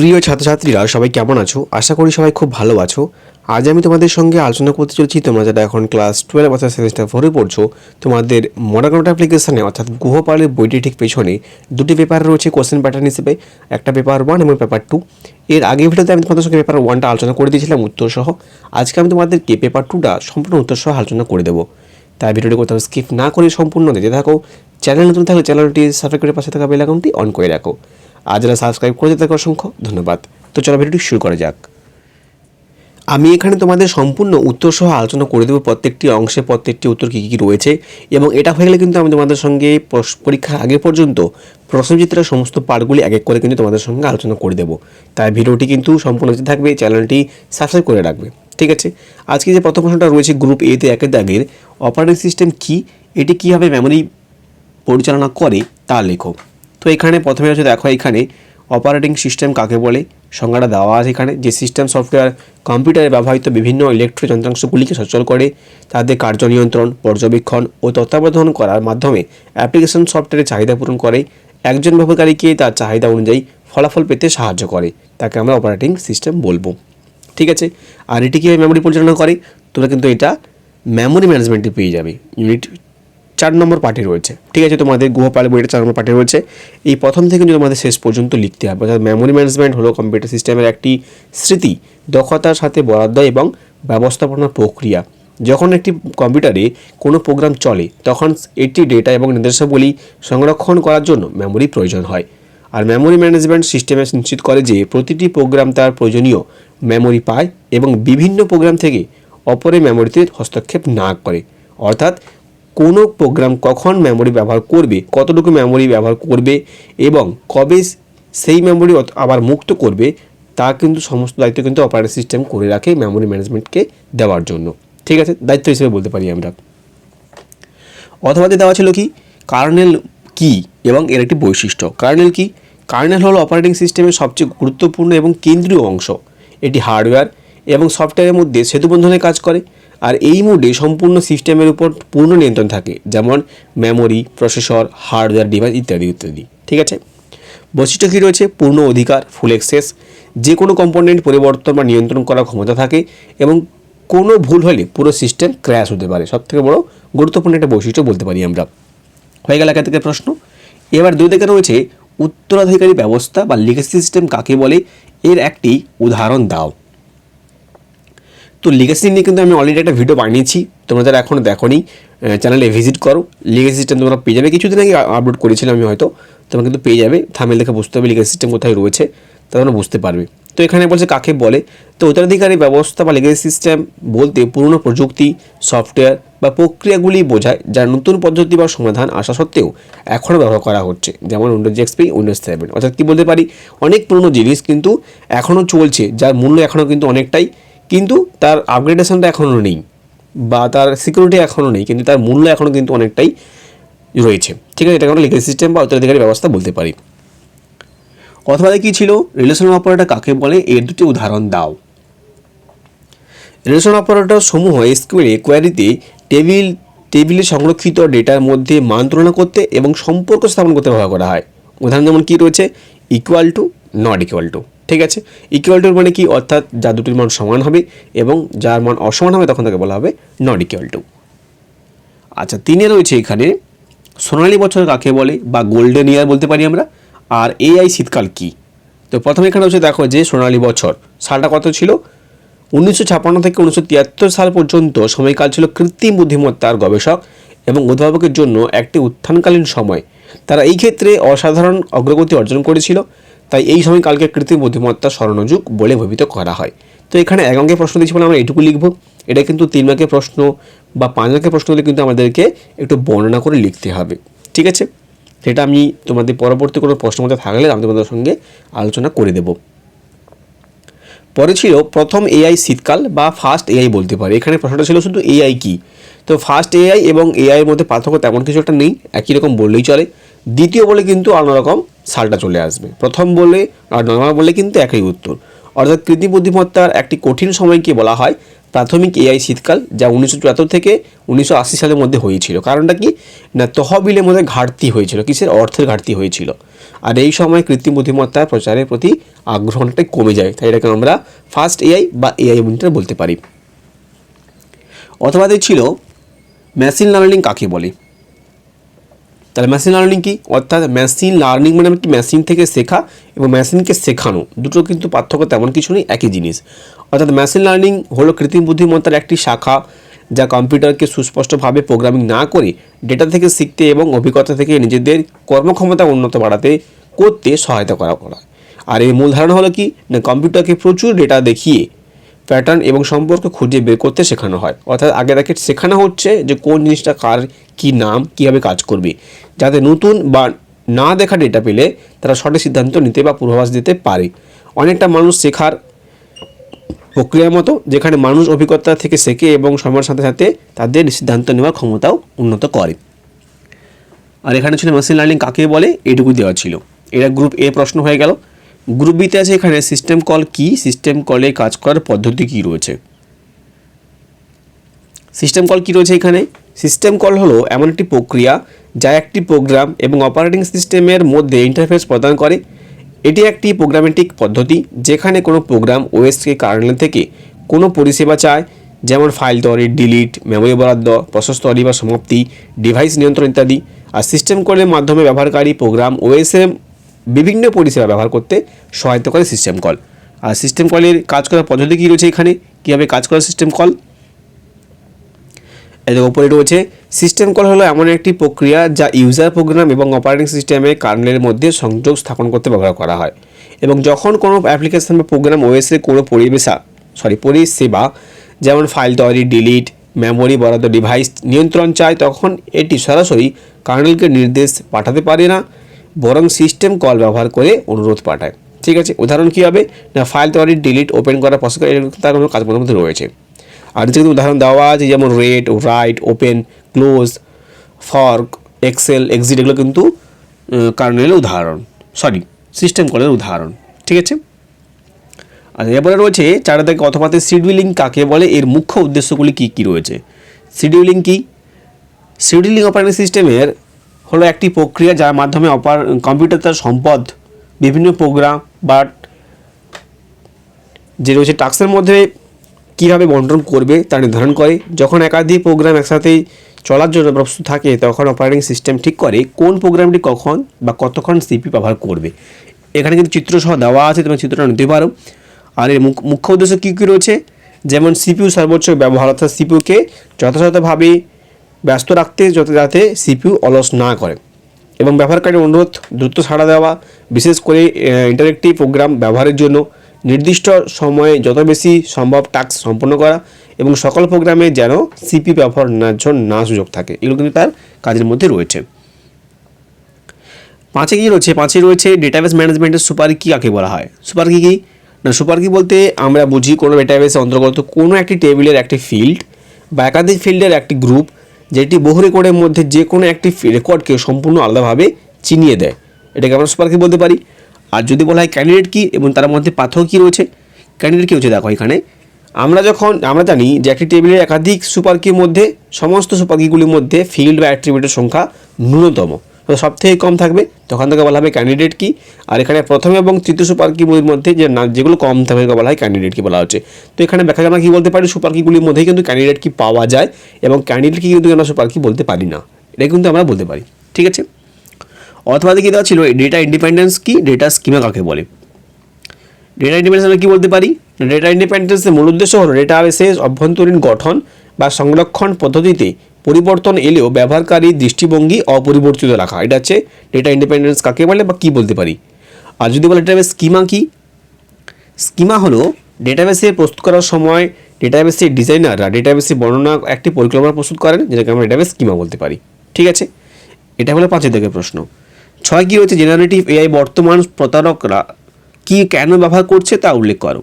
প্রিয় ছাত্রছাত্রীরা, সবাই কেমন আছো? আশা করি সবাই খুব ভালো আছো। আজ আমি তোমাদের সঙ্গে আলোচনা করতে চলেছি, তোমরা যারা এখন ক্লাস টুয়েলভ অর্থাৎ সেমিস্টার ফোরে পড়ছো, তোমাদের মডার্ন অ্যাপ্লিকেশনে অর্থাৎ গুহপালের বইটি ঠিক পেছনে দুটি পেপার রয়েছে কোশ্চেন প্যাটার্ন হিসেবে। একটা পেপার ওয়ান এবং পেপার টু এর আগে ভিডিওতে আমি তোমাদের সঙ্গে পেপার ওয়ানটা আলোচনা করে দিয়েছিলাম উত্তর সহ আজকে আমি তোমাদেরকে পেপার টুটা সম্পূর্ণ উত্তর সহ আলোচনা করে দেবো। তাই ভিডিওটি কোথাও স্কিপ না করে সম্পূর্ণ দিতে থাকো। চ্যানেল নতুন থাকলে চ্যানেলটি সাবস্ক্রাইব করে পাশে থাকা বেল আইকনটি অন করে রাখো। আর যারা সাবস্ক্রাইব করে তাদেরকে অসংখ্য ধন্যবাদ। তো চলো ভিডিওটি শুরু করা যাক। আমি এখানে তোমাদের সম্পূর্ণ উত্তর সহ আলোচনা করে দেবো প্রত্যেকটি অংশে প্রত্যেকটি উত্তর কী কী রয়েছে এবং এটা হয়ে গেলে কিন্তু আমি তোমাদের সঙ্গে পরীক্ষার আগে পর্যন্ত প্রশ্নচিত্রের সমস্ত পার্টগুলি এক এক করে কিন্তু তোমাদের সঙ্গে আলোচনা করে দেবো। তাই ভিডিওটি কিন্তু সম্পূর্ণ থাকবে চ্যানেলটি সাবস্ক্রাইব করে রাখবে। ঠিক আছে? আজকে যে প্রথম প্রশ্নটা রয়েছে গ্রুপ এতে একের দাগের অপারেটিং সিস্টেম কী? এটি কীভাবে মেমোরি পরিচালনা করে? তা লেখো। তো এখানে প্রথমে হচ্ছে দেখো এখানে অপারেটিং সিস্টেম কাকে বলে? সংজ্ঞাটা দেওয়া আছে এখানে। যে সিস্টেম সফটওয়্যার কম্পিউটারে ব্যবহৃত বিভিন্ন ইলেকট্রিক যন্ত্রাংশগুলিকে সচল করে তাদের কার্য নিয়ন্ত্রণ, পর্যবেক্ষণ ও তত্ত্বাবধান করার মাধ্যমে অ্যাপ্লিকেশন সফটওয়্যারের চাহিদা পূরণ করে। একজন ব্যবহারকারীকে তার চাহিদা অনুযায়ী ফলাফল পেতে সাহায্য করে। তাকে আমরা অপারেটিং সিস্টেম বলব। ঠিক আছে? আর এটি কীভাবে মেমোরি পরিচালনা করে? তোমরা কিন্তু এটা মেমোরি ম্যানেজমেন্টে পেয়ে যাবে। ইউনিট চার নম্বর পার্টি রয়েছে। ঠিক আছে, তোমাদের গুহপাল বইটা চার নম্বর পার্টি রয়েছে। এই প্রথম থেকে কিন্তু তোমাদের শেষ পর্যন্ত লিখতে হবে। অর্থাৎ মেমোরি ম্যানেজমেন্ট হলো কম্পিউটার সিস্টেমের একটি স্মৃতি, দক্ষতার সাথে বরাদ্দ এবং ব্যবস্থাপনার প্রক্রিয়া। যখন একটি কম্পিউটারে কোনো প্রোগ্রাম চলে, তখন এটি ডেটা এবং নির্দেশাবলী সংরক্ষণ করার জন্য মেমোরি প্রয়োজন হয়। আর মেমোরি ম্যানেজমেন্ট সিস্টেমে নিশ্চিত করে যে প্রতিটি প্রোগ্রাম তার প্রয়োজনীয় মেমোরি পায় এবং বিভিন্ন প্রোগ্রাম থেকে অপরের মেমোরিতে হস্তক্ষেপ না করে। অর্থাৎ কোনো প্রোগ্রাম কখন মেমোরি ব্যবহার করবে, কতটুকু মেমোরি ব্যবহার করবে এবং কবে সেই মেমোরি আবার মুক্ত করবে, তা কিন্তু সমস্ত দায়িত্ব কিন্তু অপারেটিং সিস্টেম করে রাখে মেমোরি ম্যানেজমেন্টকে দেওয়ার জন্য। ঠিক আছে? দায়িত্ব হিসেবে বলতে পারি আমরা। অথবাতে দেওয়া ছিল কি? কার্নেল কি এবং এর একটি বৈশিষ্ট্য। কার্নেল কি কার্নেল হলো অপারেটিং সিস্টেমের সবচেয়ে গুরুত্বপূর্ণ এবং কেন্দ্রীয় অংশ। এটি হার্ডওয়্যার এবং সফটওয়্যারের মধ্যে সেতুবন্ধনের কাজ করে। আর এই মোডে সম্পূর্ণ সিস্টেমের উপর পূর্ণ নিয়ন্ত্রণ থাকে, যেমন মেমোরি প্রসেসর হার্ডওয়্যার ডিভাইস ইত্যাদি ইত্যাদি। ঠিক আছে? বৈশিষ্ট্য কী রয়েছে? পূর্ণ অধিকার ফুল অ্যাক্সেস যে কোনো কম্পোনেন্ট পরিবর্তন বা নিয়ন্ত্রণ করার ক্ষমতা থাকে এবং কোনো ভুল হলে পুরো সিস্টেম ক্র্যাশ হতে পারে। সবথেকে বড় গুরুত্বপূর্ণ একটা বৈশিষ্ট্য বলতে পারি আমরা। হয়ে গেল একা থেকে প্রশ্ন। এবার দুই থেকে রয়েছে উত্তরাধিকারী ব্যবস্থা বা লিগেসি সিস্টেম কাকে বলে? এর একটি উদাহরণ দাও। তো লিগেসি নিয়ে কিন্তু আমি অলরেডি একটা ভিডিও বানিয়েছি। তোমরা যারা এখনও দেখোনি চ্যানেলে ভিজিট করো। লিগেসি সিস্টেম তোমরা পেয়ে যাবে। কিছুদিন আগে আপলোড করেছিলাম আমি হয়তো। তোমরা কিন্তু পেয়ে যাবে। থামেল দেখে বুঝতে হবে লিগেসি সিস্টেম কোথায় রয়েছে। তা তোমরা বুঝতে পারবে। তো এখানে বলছে কাকে বলে? তো উত্তরাধিকারী ব্যবস্থা বা লিগেসি সিস্টেম বলতে পুরনো প্রযুক্তি সফটওয়্যার বা প্রক্রিয়াগুলি বোঝায়, যার নতুন পদ্ধতি বা সমাধান আসা সত্ত্বেও এখনও ব্যবহার করা হচ্ছে। যেমন উইন্ডোজ এক্সপি উইন্ডোজ সেভেন অর্থাৎ কী বলতে পারি? অনেক পুরনো জিনিস কিন্তু এখনও চলছে, যার মূল্য এখনও কিন্তু অনেকটাই কিন্তু তার আপগ্রেডেশনটা এখনও নেই বা তার সিকিউরিটি এখনও নেই, কিন্তু তার মূল্য এখনও কিন্তু অনেকটাই রয়েছে। ঠিক আছে? এটাকে আমরা লিগাল সিস্টেম বা উত্তরাধিকারী ব্যবস্থা বলতে পারি। অথবা কী ছিল? রিলেশন অপারেটর কাকে বলে? এর দুটি উদাহরণ দাও। রিলেশন অপারেটর সমূহ এসকিউএলে কোয়ারিতে টেবিল টেবিলে সংরক্ষিত ডেটার মধ্যে মান তুলনা করতে এবং সম্পর্ক স্থাপন করতে ব্যবহার করা হয়। উদাহরণ যেমন কী রয়েছে? Equal to not equal to ঠিক আছে? ইকুয়াল টুর মানে কি? অর্থাৎ যা দুটির মান সমান হবে এবং যার মান অসমান হবে তখন তাকে বলা হবে নট ইকুয়াল টু আচ্ছা তিনে রয়েছে এখানে, সোনালী বছর কাকে বলে বা গোল্ডেন ইয়ার বলতে পারি আমরা? আর এআই শীতকাল কি? তো প্রথমে এখানে হচ্ছে দেখো যে সোনালী বছর, সালটা কত ছিল? উনিশশো ছাপ্পান্ন থেকে উনিশশো তিয়াত্তর সাল পর্যন্ত সময়কাল ছিল কৃত্রিম বুদ্ধিমত্তার গবেষক এবং উদ্ভাবকের জন্য একটি উত্থানকালীন সময়। তারা এই ক্ষেত্রে অসাধারণ অগ্রগতি অর্জন করেছিল। তাই এই সময় কালকে কৃত্রিম বুদ্ধিমত্তা স্মরণযুগ বলে ভবিত করা হয়। তো এখানে এক অঙ্কের প্রশ্ন দিয়েছি বলে আমরা এটুকু লিখব। এটা কিন্তু তিন মার্কের প্রশ্ন বা পাঁচ মার্কের প্রশ্ন হলে কিন্তু আমাদেরকে একটু বর্ণনা করে লিখতে হবে। ঠিক আছে? সেটা আমি তোমাদের পরবর্তী কোনো প্রশ্ন মধ্যে থাকলে আমি তোমাদের সঙ্গে আলোচনা করে দেবো। পরে ছিল, প্রথম এআই শীতকাল বা ফার্স্ট এআই বলতে পারে। এখানে প্রশ্নটা ছিল শুধু এআই কি? তো ফার্স্ট এআই এবং এআইয়ের মধ্যে পার্থক্য তেমন কিছু একটা নেই, একই রকম বললেই চলে। দ্বিতীয় বলে কিন্তু আলাদা রকম সালটা চলে আসবে। প্রথম বলে আর নর্মাল বলে কিন্তু একই উত্তর। অর্থাৎ কৃত্রিম বুদ্ধিমত্তার একটি কঠিন সময়কে বলা হয় প্রাথমিক এআই শীতকাল, যা উনিশশো চুয়াত্তর থেকে উনিশশো আশি সালের মধ্যে হয়েছিল। কারণটা কি? না, তহবিলের মধ্যে ঘাটতি হয়েছিল, কিসের অর্থের ঘাটতি হয়েছিল। আর এই সময় কৃত্রিম বুদ্ধিমত্তার প্রচারের প্রতি আগ্রহ অনেকটাই কমে যায়, তাই এটাকে আমরা ফার্স্ট এআই বা এআই মনিটর বলতে পারি। অথবা ছিল মেশিন লার্নিং কাকে বলে? তাহলে মেশিন লার্নিং কি? অর্থাৎ মেশিন লার্নিং মানে একটি মেশিন থেকে শেখা এবং মেশিনকে শেখানো। দুটো কিন্তু পার্থক্য তেমন কিছু নেই, একই জিনিস। অর্থাৎ মেশিন লার্নিং হলো কৃত্রিম বুদ্ধিমত্তার একটি শাখা যা কম্পিউটারকে সুস্পষ্টভাবে প্রোগ্রামিং না করে ডেটা থেকে শিখতে এবং অভিজ্ঞতা থেকে নিজেদের কর্মক্ষমতা উন্নত বাড়াতে, করতে সহায়তা করা করা আর এর মূল ধারণা হলো কি? না, কম্পিউটারকে প্রচুর ডেটা দেখিয়ে প্যাটার্ন এবং সম্পর্ক খুঁজে বের করতে শেখানো হয়। অর্থাৎ আগে তাকে শেখানো হচ্ছে যে কোন জিনিসটা কার কী নাম, কীভাবে কাজ করবে। যাতে নতুন বা না দেখা ডেটা পেলে তারা সঠিক সিদ্ধান্ত নিতে বা পূর্বাভাস দিতে পারে। অনেকটা মানুষ শেখার প্রক্রিয়ার মতো, যেখানে মানুষ অভিজ্ঞতা থেকে শেখে এবং সময়ের সাথে সাথে তাদের সিদ্ধান্ত নেওয়ার ক্ষমতাও উন্নত করে। আর এখানে ছিল মেশিন লার্নিং কাকে বলে? এটুকু দেওয়া ছিল। এটা গ্রুপ এ প্রশ্ন হয়ে গেল। গ্রুপ বিতে আছে এখানে সিস্টেম কল কি? সিস্টেম কলে কাজ করার পদ্ধতি কি রয়েছে? সিস্টেম কল কি রয়েছে এখানে? সিস্টেম কল হলো এমন একটি প্রক্রিয়া যা একটি প্রোগ্রাম এবং অপারেটিং সিস্টেমের মধ্যে ইন্টারফেস প্রদান করে। এটি একটি প্রোগ্রামেটিক পদ্ধতি যেখানে কোনো প্রোগ্রাম ওএসকে কার্নেল থেকে কোনো পরিষেবা চায়, যেমন ফাইল তৈরি ডিলিট মেমোরি বরাদ্দ প্রসেস বা সমাপ্তি ডিভাইস নিয়ন্ত্রণ ইত্যাদি। আর সিস্টেম কলের মাধ্যমে ব্যবহারকারী প্রোগ্রাম ওএসএ বিভিন্ন পরিষেবা ব্যবহার করতে সহায়তা করে সিস্টেম কল আর সিস্টেম কলের কাজ করার পদ্ধতি কী রয়েছে এখানে? কীভাবে কাজ করে সিস্টেম কল এদের ওপরে রয়েছে সিস্টেম কল হলো এমন একটি প্রক্রিয়া যা ইউজার প্রোগ্রাম এবং অপারেটিং সিস্টেমে কার্নেলের মধ্যে সংযোগ স্থাপন করতে ব্যবহার করা হয়। এবং যখন কোনো অ্যাপ্লিকেশন বা প্রোগ্রাম ওএসে কোনো পরিবেশা সরি পরিষেবা, যেমন ফাইল তৈরি ডিলিট মেমোরি বরাদ্দ ডিভাইস নিয়ন্ত্রণ চায়, তখন এটি সরাসরি কার্নেলকে নির্দেশ পাঠাতে পারে না। বরং সিস্টেম কল ব্যবহার করে অনুরোধ পাঠায়। ঠিক আছে? উদাহরণ কী হবে? না ফাইল তৈরি ডিলিট ওপেন করা প্রসেস তার কোনো কাজের মধ্যে রয়েছে। আর নিচে উদাহরণ দেওয়া আছে, যেমন read write open close fork execl exit এগুলো কিন্তু কার্নেলের উদাহরণ। সরি সিস্টেম কলের উদাহরণ। ঠিক আছে? আর এরপরে রয়েছে চারে থেকে অথবাতে শিডিউলিং কাকে বলে? এর মুখ্য উদ্দেশ্যগুলি কী কী রয়েছে? শিডিউলিং কি? শিডিউলিং অপারেটিং সিস্টেমের হলো একটি প্রক্রিয়া যার মাধ্যমে অপার কম্পিউটার তার সম্পদ, বিভিন্ন প্রোগ্রাম বা যে রয়েছে টাস্কের মধ্যে কীভাবে বন্টন করবে তা নির্ধারণ করে। যখন একাধিক প্রোগ্রাম একসাথেই চলার জন্য প্রস্তুত থাকে, তখন অপারেটিং সিস্টেম ঠিক করে কোন প্রোগ্রামটি কখন বা কতক্ষণ সিপি ব্যবহার করবে। এখানে কিন্তু চিত্র সহ দেওয়া আছে তুমি চিত্রটা নিতে পারো। আর এর মুখ্য উদ্দেশ্য কী কী রয়েছে? যেমন সিপিউ সর্বোচ্চ ব্যবহার, অর্থাৎ সিপিউকে যথাযথভাবে ব্যস্ত রাখতে যাতে যাতে সিপিউ অলস না করে। এবং ব্যবহারকারীর অনুরোধ, দ্রুত সাড়া দেওয়া, বিশেষ করে ইন্টারেক্টিভ প্রোগ্রাম ব্যবহারের জন্য নির্দিষ্ট সময়ে যত বেশি সম্ভব টাস্ক সম্পন্ন করা এবং সকল প্রোগ্রামে যেন সিপি ব্যবহার না জন্য না সুযোগ থাকে। এগুলো কিন্তু তার কাজের মধ্যে রয়েছে। পাঁচে কী রয়েছে? পাঁচে রয়েছে ডেটাবেস ম্যানেজমেন্টের সুপার কি কাকে বলা হয়? সুপার কি কী? না, সুপার কি বলতে আমরা বুঝি কোনো ডেটাবেসে অন্তর্গত কোনো একটি টেবিলের একটি ফিল্ড বা একাধিক ফিল্ডের একটি গ্রুপ যেটি বহু রেকর্ডের মধ্যে যে কোনো একটি রেকর্ডকে সম্পূর্ণ আলাদাভাবে চিনিয়ে দেয়। এটাকে আমরা সুপার কি বলতে পারি। আর যদি বলা হয় ক্যান্ডিডেট কী এবং তার মধ্যে পাথর কী রয়েছে? ক্যান্ডিডেট কী হচ্ছে দেখো এখানে। আমরা যখন, আমরা জানি যে একটি টেবিলের একাধিক সুপারকির মধ্যে, সমস্ত সুপারকিগুলির মধ্যে ফিল্ড বা অ্যাট্রিবিউটের সংখ্যা ন্যূনতম। সব থেকে কম থাকবে, তখন থেকে বলা হবে ক্যান্ডিডেট কি। আর এখানে প্রথম এবং তৃতীয় সুপার কিগুলির মধ্যে যে না, যেগুলো কম থাকবে বলা হয় ক্যান্ডিডেট কি বলা হচ্ছে। তো এখানে ব্যাখ্যা আমরা কী বলতে পারি সুপার কিগুলির মধ্যেই কিন্তু ক্যান্ডিডেট কি পাওয়া যায় এবং ক্যান্ডিডেট কি কিন্তু আমরা সুপার কি বলতে পারি না। এটা কিন্তু আমরা বলতে পারি, ঠিক আছে? অথবা কী দেওয়া ছিল ডেটা ইন্ডিপেন্ডেন্স কি? ডেটা স্কিমা কাকে বলে? ডেটা ইন্ডিপেন্ডেন্স আমরা কী বলতে পারি? ডেটা ইন্ডিপেন্ডেন্সের মূল উদ্দেশ্য হলো ডেটাবেসের অভ্যন্তরীণ গঠন বা সংরক্ষণ পদ্ধতিতে পরিবর্তন এলেও ব্যবহারকারী দৃষ্টিভঙ্গি অপরিবর্তিত রাখা এটা হচ্ছে ডেটা ইন্ডিপেন্ডেন্স কাকে বলে বা কী বলতে পারি? আর যদি বলে ডেটাবেস স্কিমা কি? স্কিমা হলো ডেটাবেসে প্রস্তুত করার সময় ডেটাবেসের ডিজাইনাররা ডেটাবেসে বর্ণনা একটি পরিকল্পনা প্রস্তুত করেন, যেটাকে আমরা ডেটাবেস স্কিমা বলতে পারি। ঠিক আছে? এটা হলো পাঁচের দিকের প্রশ্ন। ছয় কী রয়েছে? জেনারেটিভ এআই বর্তমান প্রতারকরা কি কেন ব্যবহার করছে তা উল্লেখ করো।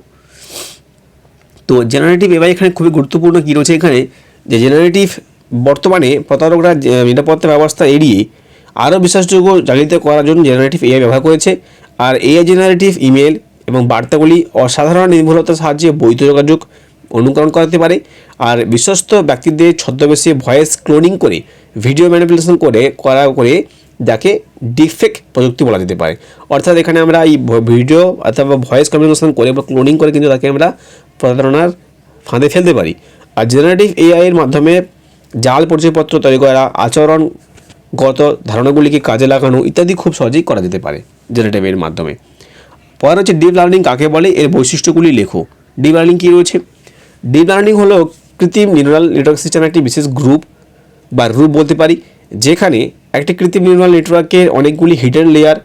তো জেনারেটিভ এআই এখানে খুবই গুরুত্বপূর্ণ কী রয়েছে এখানে? যে জেনারেটিভ বর্তমানে প্রতারকরা নিরাপত্তা ব্যবস্থা এড়িয়ে আরও বিশ্বাসযোগ্য জালিত করার জন্য জেনারেটিভ এআই ব্যবহার করেছে। আর এআই জেনারেটিভ ইমেল এবং বার্তাগুলি অসাধারণ নির্ভুলতার সাহায্যে বৈধ যোগাযোগ অনুকরণ করাতে পারে। আর বিশ্বস্ত ব্যক্তিদের ছদ্মবেশে ভয়েস ক্লোনিং করে ভিডিও ম্যানিপুলেশন করে, করা করে যাকে ডিফেক্ট প্রযুক্তি বলা যেতে পারে। অর্থাৎ এখানে আমরা এই ভিডিও অথবা ভয়েস কমিউনিকেশন করে বা ক্লোনিং করে কিন্তু তাকে আমরা প্রতারণার ফাঁদে ফেলতে পারি। আর জেনারেটিভ এআইয়ের মাধ্যমে জাল পরিচয়পত্র তৈরি করা আচরণগত ধারণাগুলিকে কাজে লাগানো ইত্যাদি খুব সহজেই করা যেতে পারে জেনারেটিভ এর মাধ্যমে। পর হচ্ছে ডিপ লার্নিং কাকে বলে, এর বৈশিষ্ট্যগুলি লেখো। ডিপ লার্নিং কী রয়েছে? ডিপ লার্নিং হলো কৃত্রিম নিউরাল নেটওয়ার্ক সিস্টেমের একটি বিশেষ গ্রুপ বা রূপ বলতে পারি, যেখানে একটি কৃত্রিম নিউরাল নেটওয়ার্কের অনেকগুলি হিডেন লেয়ার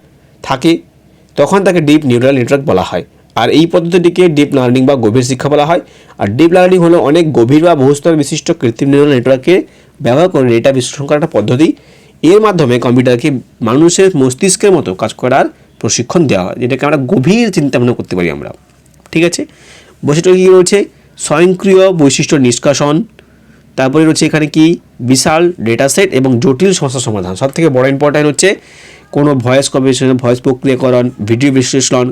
থাকে, তখন তাকে ডিপ নিউরাল নেটওয়ার্ক বলা হয়। আর এই পদ্ধতিটিকে ডিপ লার্নিং বা গভীর শিক্ষা বলা হয়। আর ডিপ লার্নিং হলো অনেক গভীর বা বহুস্তর বিশিষ্ট কৃত্রিম নিউরাল নেটওয়ার্কে ব্যবহার করে ডেটা বিশ্লেষণ করার একটা পদ্ধতি। এর মাধ্যমে কম্পিউটারকে মানুষের মস্তিষ্কের মতো কাজ করার প্রশিক্ষণ দেওয়া হয়, যেটাকে আমরা গভীর চিন্তা ভাবনা করতে পারি আমরা। ঠিক আছে? বৈশিষ্ট্য কী রয়েছে? স্বয়ংক্রিয় বৈশিষ্ট্য নিষ্কাশন। তারপরে রয়েছে এখানে কি? বিশাল ডেটা সেট এবং জটিল সমস্যার সমাধান। সব থেকে বড় ইম্পর্ট্যান্ট হচ্ছে কোনো ভয়েস কম্পিটিশন ভয়েস প্রক্রিয়াকরণ ভিডিও বিশ্লেষণ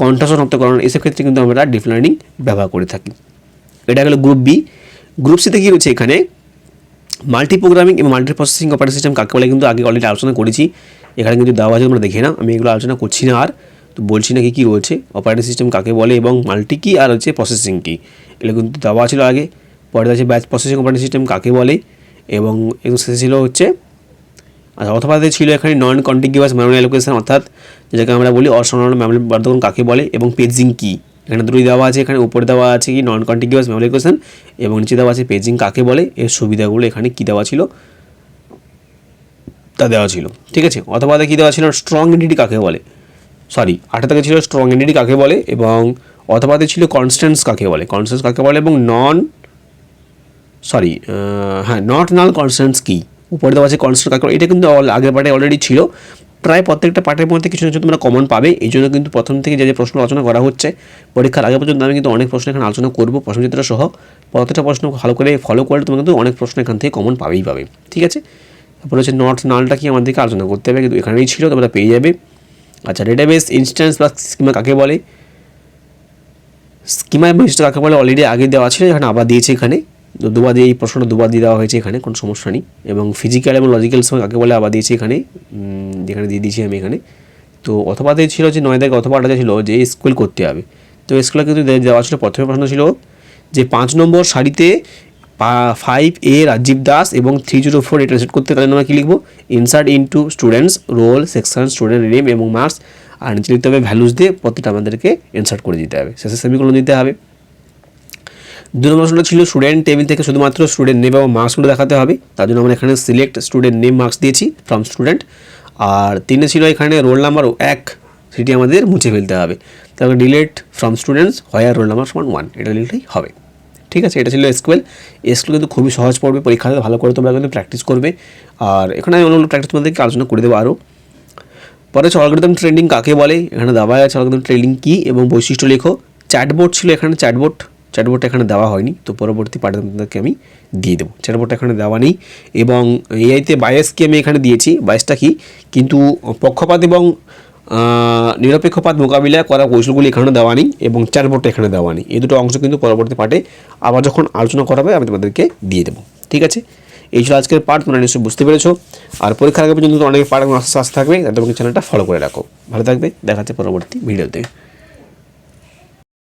কণ্ঠ শনাক্তকরণ এসব ক্ষেত্রে কিন্তু আমরা ডিপ লার্নিং ব্যবহার করে থাকি। এটা হলো গ্রুপ বি গ্রুপ সিতে কী রয়েছে এখানে? মাল্টি প্রোগ্রামিং এবং মাল্টি প্রসেসিং অপারেটিং সিস্টেম কাকে বলে কিন্তু আগে অলরেডি আলোচনা করেছি। এখানে কিন্তু দেওয়া আছে, তোমরা দেখে না আমি এগুলো আলোচনা করছি না আর। তো বলছি না কি, কী রয়েছে? অপারেটিং সিস্টেম কাকে বলে এবং মাল্টি কি আর হচ্ছে প্রসেসিং কি? এগুলো কিন্তু দেওয়া ছিল আগে। পরে আছে ব্যাচ প্রসেসিং অপারেটিং সিস্টেম কাকে বলে? এবং এগুলো শেষে ছিল হচ্ছে অথবা ছিল এখানে নন কন্টিগিউয়াস মেমোরি অ্যালোকেশন অর্থাৎ যেটাকে আমরা বলি অসংলগ্ন মেমোরি বর্ধন কাকে বলে এবং পেজিং কি? এখানে দুটোই দেওয়া আছে, এখানে উপরে দেওয়া আছে কি নন কন্টিগিউয়াস মেমোরি অ্যালোকেশন এবং নিচে দেওয়া আছে পেজিং কাকে বলে? এর সুবিধাগুলো এখানে কী দেওয়া ছিল? তা দেওয়া ছিল, ঠিক আছে? অথবা কী দেওয়া ছিল? স্ট্রং এন্টিটি কাকে বলে? সরি থেকে ছিল স্ট্রং এন্টিটি কাকে বলে এবং অথবাতে ছিল কনস্ট্যান্স কাকে বলে? কনস্ট্যান্স কাকে বলে এবং নন সরি হ্যাঁ নট নাল কনস্ট্যান্স কি? উপরে দেওয়া আছে কনস্ট্যান্ট কাকে এটা কিন্তু আগের পার্টে অলরেডি ছিল। প্রায় প্রত্যেকটা পার্টের মধ্যে কিছু না কিছু তোমরা কমন পাবে। এই জন্য কিন্তু প্রথম থেকে যে যে প্রশ্ন আলোচনা করা হচ্ছে, পরীক্ষার আগে পর্যন্ত আমি কিন্তু অনেক প্রশ্ন এখানে আলোচনা করব প্রশ্নচিত্র সহ। প্রত্যেকটা প্রশ্ন ভালো করে ফলো করলে তোমরা কিন্তু অনেক প্রশ্ন এখান থেকে কমন পাবেই পাবে। ঠিক আছে? তারপরে হচ্ছে নর্থ নালটা কি আমাদেরকে আলোচনা করতে হবে, কিন্তু এখানেই ছিল, তোমরা পেয়ে যাবে। আচ্ছা ডেটাবেস ইনস্ট্যান্স বা স্কিমা কাকে বলে? স্কিমার বৈশিষ্ট্য কাকে বলে? অলরেডি আগে দেওয়া ছিল, এখানে আবার দিয়েছে এখানে। তো দুবার দিয়ে এই প্রশ্নটা দুবার দিয়ে দেওয়া হয়েছে এখানে, কোনো সমস্যা নেই। এবং ফিজিক্যাল এবং লজিক্যাল সময় কাকে বলে, আবার দিয়েছি এখানে যেখানে দিয়ে দিয়েছি আমি এখানে। তো অথবাতে ছিল যে নয় থেকে অথবা ছিল যে স্কুল করতে হবে। তো স্কুলে কিন্তু দেওয়া ছিল, প্রথমে প্রশ্ন ছিল যে পাঁচ নম্বর শাড়িতে ফাইভ এ রাজীব দাস এবং থ্রি জিরো ফোর এটা সেট করতে তাদের আমরা কী লিখব? Insert into students roll section student name এবং মার্কস আর নিচে লিখতে হবে ভ্যালুস দিয়ে প্রত্যেকটা আমাদেরকে ইনসার্ট করে দিতে হবে। শেষে সেমিকোলন দিতে হবে। দু নম্বর প্রশ্নটা ছিল স্টুডেন্ট টেবিল থেকে শুধুমাত্র স্টুডেন্ট নেম এবং মার্কসগুলো দেখাতে হবে। তার জন্য আমরা এখানে সিলেক্ট স্টুডেন্ট নেম মার্কস দিয়েছি ফ্রম স্টুডেন্ট আর তিনে ছিল এখানে রোল নাম্বার এক, সেটি আমাদের মুছে ফেলতে হবে। তারপরে delete from students where roll number সমান ওয়ান এটা লিখলেই হবে। ঠিক আছে, এটা ছিল এসকিউএল এসকিউএল কিন্তু খুবই সহজ পড়বে পরীক্ষাতে ভালো করে তোমরা কিন্তু প্র্যাকটিস করবে। আর এখানে আমি অন্য প্র্যাকটিস তোমাদেরকে আলোচনা করে দেবো আরও পরে হচ্ছে ট্রেন্ডিং কাকে বলে? এখানে দেওয়া আছে অ্যালগরিদম ট্রেন্ডিং কী এবং বৈশিষ্ট্য লেখো। চ্যাটবোর্ড ছিল এখানে চ্যাটবোর্ড চ্যাটবোর্ডটা এখানে দেওয়া হয়নি, তো পরবর্তী পার্টে তোমাদেরকে আমি দিয়ে দেবো। চ্যাটবোর্ডটা এখানে দেওয়া নেই এবং এআইতে বায়াসকে আমি এখানে দিয়েছি? বায়াসটা কি? কিন্তু পক্ষপাত এবং নিরপেক্ষপাত মোকাবিলা করা কৌশলগুলি এখানে দেওয়া নেই এবং চ্যাটবোর্ডটা এখানে দেওয়া নেই। এই দুটো অংশ কিন্তু পরবর্তী পার্টে আবার যখন আলোচনা করা হবে, আমি তোমাদেরকে দিয়ে দেবো। ঠিক আছে? এই ছিল আজকের পার্ট তোমরা নিশ্চয়ই বুঝতে পেরেছ। আর পরীক্ষার আগে পর্যন্ত অনেক পার্ট আস্তে আস্তে থাকবে, তাদের চ্যানেলটা ফলো করে রাখো। ভালো থাকবে, দেখা যাচ্ছে পরবর্তী ভিডিওতে।